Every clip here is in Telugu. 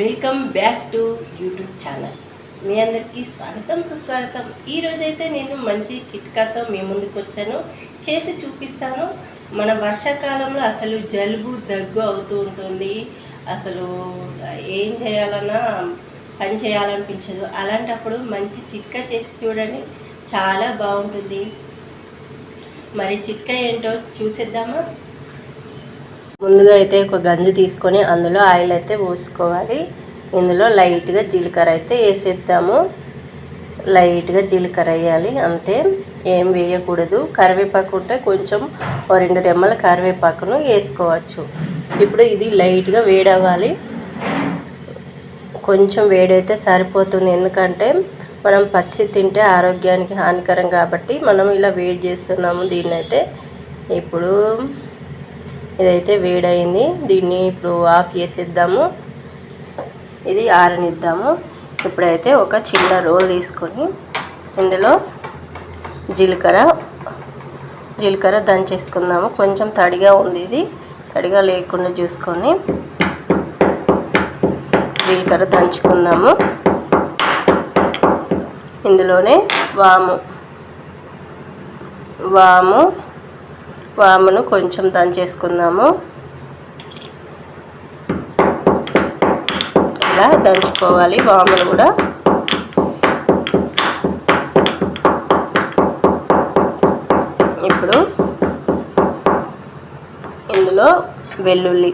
Welcome back to YouTube channel. మీ అందరికీ స్వాగతం సుస్వాగతం. ఈరోజైతే నేను మంచి చిట్కాతో మీ ముందుకు వచ్చాను. చేసి చూపిస్తాను. మన వర్షాకాలంలో అసలు జలుబు దగ్గు అవుతూ ఉంటుంది. అసలు ఏం చేయాలన్నా పని చేయాలనిపించదు. అలాంటప్పుడు మంచి చిట్కా చేసి చూడండి. చాలా బాగుంటుంది. మరి చిట్కా ఏంటో చూసేద్దామా? ముందుగా అయితే ఒక గంజి తీసుకొని అందులో ఆయిల్ అయితే పోసుకోవాలి. ఇందులో లైట్గా జీలకర్ర అయితే వేసేద్దాము. లైట్గా జీలకర్ర వేయాలి అంతే. ఏం వేయకూడదు. కరివేపాకు ఉంటే కొంచెం ఓ రెండు రెమ్మల కరివేపాకును వేసుకోవచ్చు. ఇప్పుడు ఇది లైట్గా వేడవ్వాలి. కొంచెం వేడైతే సరిపోతుంది. ఎందుకంటే మనం పచ్చి తింటే ఆరోగ్యానికి హానికరం కాబట్టి మనం ఇలా వేడి చేస్తున్నాము దీన్నైతే. ఇప్పుడు ఇదైతే వేడైంది. దీన్ని ఇప్పుడు ఆఫ్ చేసేద్దాము. ఇది ఆరనిద్దాము. ఇప్పుడైతే ఒక చిన్న రోల్ తీసుకొని ఇందులో జీలకర్ర జీలకర్ర దంచేసుకుందాము. కొంచెం తడిగా ఉంది ఇది. తడిగా లేకుండా చూసుకొని జీలకర్ర దంచుకుందాము. ఇందులోనే వాము. వాము వామును కొంచెం దంచేసుకుందాము ఇలా దంచుకోవాలి వామును కూడా. ఇప్పుడు ఇందులో వెల్లుల్లి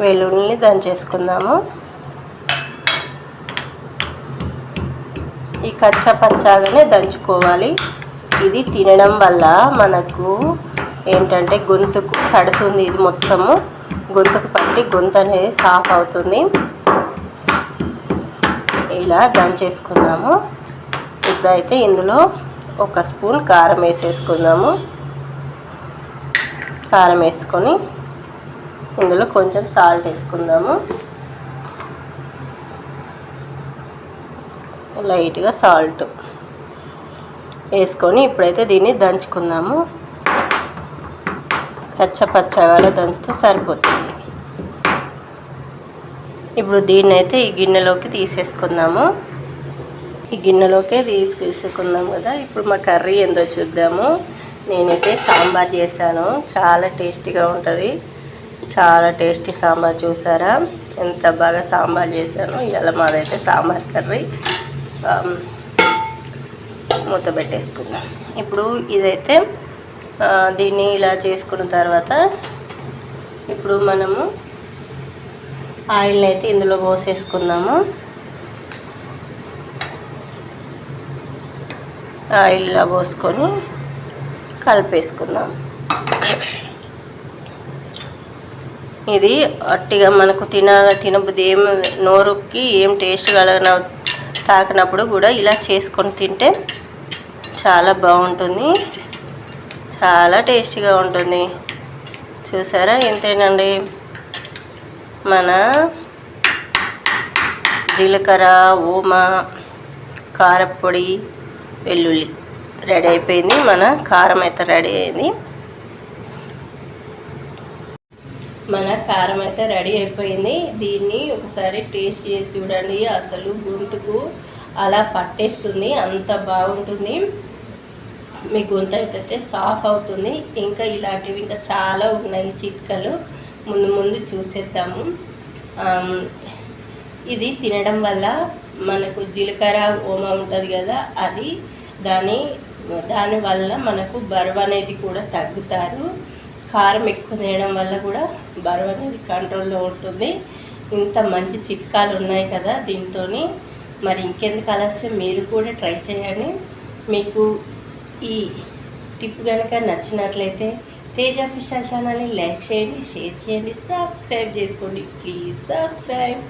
వెల్లుల్లిని దంచేసుకుందాము ఈ కచ్చా పచ్చాగానే దంచుకోవాలి. ఇది తినడం వల్ల మనకు ఏంటంటే గొంతుకు పడుతుంది ఇది మొత్తము. గొంతుకు పట్టి గొంతు అనేది సాఫ్ అవుతుంది. ఇలా దంచేసుకుందాము ఇప్పుడైతే ఇందులో ఒక స్పూన్ కారం వేసేసుకుందాము. కారం వేసుకొని ఇందులో కొంచెం సాల్ట్ వేసుకుందాము. లైట్గా సాల్ట్ వేసుకొని ఇప్పుడైతే దీన్ని దంచుకుందాము. పచ్చపచ్చగా దంచితే సరిపోతుంది. ఇప్పుడు దీన్ని అయితే ఈ గిన్నెలోకి తీసేసుకుందాము. ఈ గిన్నెలోకే తీసుకుందాం కదా. ఇప్పుడు మా కర్రీ ఏందో చూద్దాము. నేనైతే సాంబార్ చేశాను. చాలా టేస్టీగా ఉంటుంది. చాలా టేస్టీ సాంబార్ చూసారా? ఎంత బాగా సాంబార్ చేశాను. ఇలా మాదైతే సాంబార్ కర్రీ. మూత పెట్టేసుకుందాం. ఇప్పుడు ఇదైతే దీన్ని ఇలా చేసుకున్న తర్వాత ఇప్పుడు మనము ఆయిల్ని అయితే ఇందులో పోసేసుకుందాము. ఆయిల్ ఇలా పోసుకొని కలిపేసుకుందాం. ఇది అట్టిగా మనకు తినాల తినబుద్ది ఏం నోరుకి ఏం టేస్ట్ కలగన తాకినప్పుడు కూడా ఇలా చేసుకొని తింటే చాలా బాగుంటుంది. చాలా టేస్టీగా ఉంటుంది. చూసారా ఇంతేనండి మన జీలకర్ర ఓమ కారపొడి వెల్లుల్లి రెడీ అయిపోయింది. మన కారం అయితే రెడీ అయింది. మన కారం అయితే రెడీ అయిపోయింది. దీన్ని ఒకసారి టేస్ట్ చేసి చూడండి. అసలు గొంతుకు అలా పట్టేస్తుంది. అంత బాగుంటుంది. మీ గొంతు అయితే సాఫ్ అవుతుంది. ఇంకా ఇలాంటివి ఇంకా చాలా ఉన్నాయి చిట్కలు. ముందు ముందు చూసేద్దాము. ఇది తినడం వల్ల మనకు జీలకర్ర ఓమ ఉంటుంది కదా అది దాని దానివల్ల మనకు బరువు అనేది కూడా తగ్గుతారు. కారం ఎక్కువ తినడం వల్ల కూడా బరువు అనేది కంట్రోల్లో ఉంటుంది. ఇంత మంచి చిట్కాలు ఉన్నాయి కదా దీంతో మరి ఇంకెందుకు ఆలస్యం? మీరు కూడా ట్రై చేయండి. మీకు ఈ టిప్ కనుక నచ్చినట్లయితే తేజ్ అఫిషియల్ ఛానల్ని లైక్ చేయండి షేర్ చేయండి సబ్స్క్రైబ్ చేసుకోండి. Please subscribe.